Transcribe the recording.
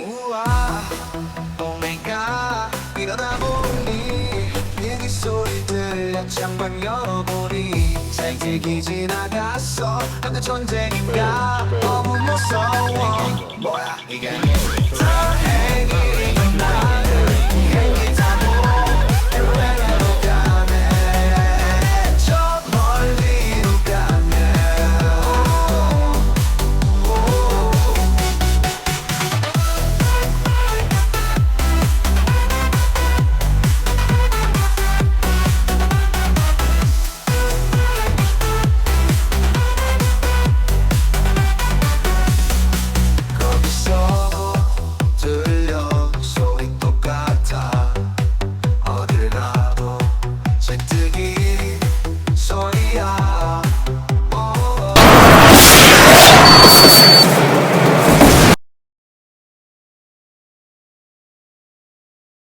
우와 Oh my god. 이러다 보니 얘기 소리 들려 창방 열어보니 생태기 지나갔어. 근데 전쟁인가? 너무 무서워. 뭐야 이게?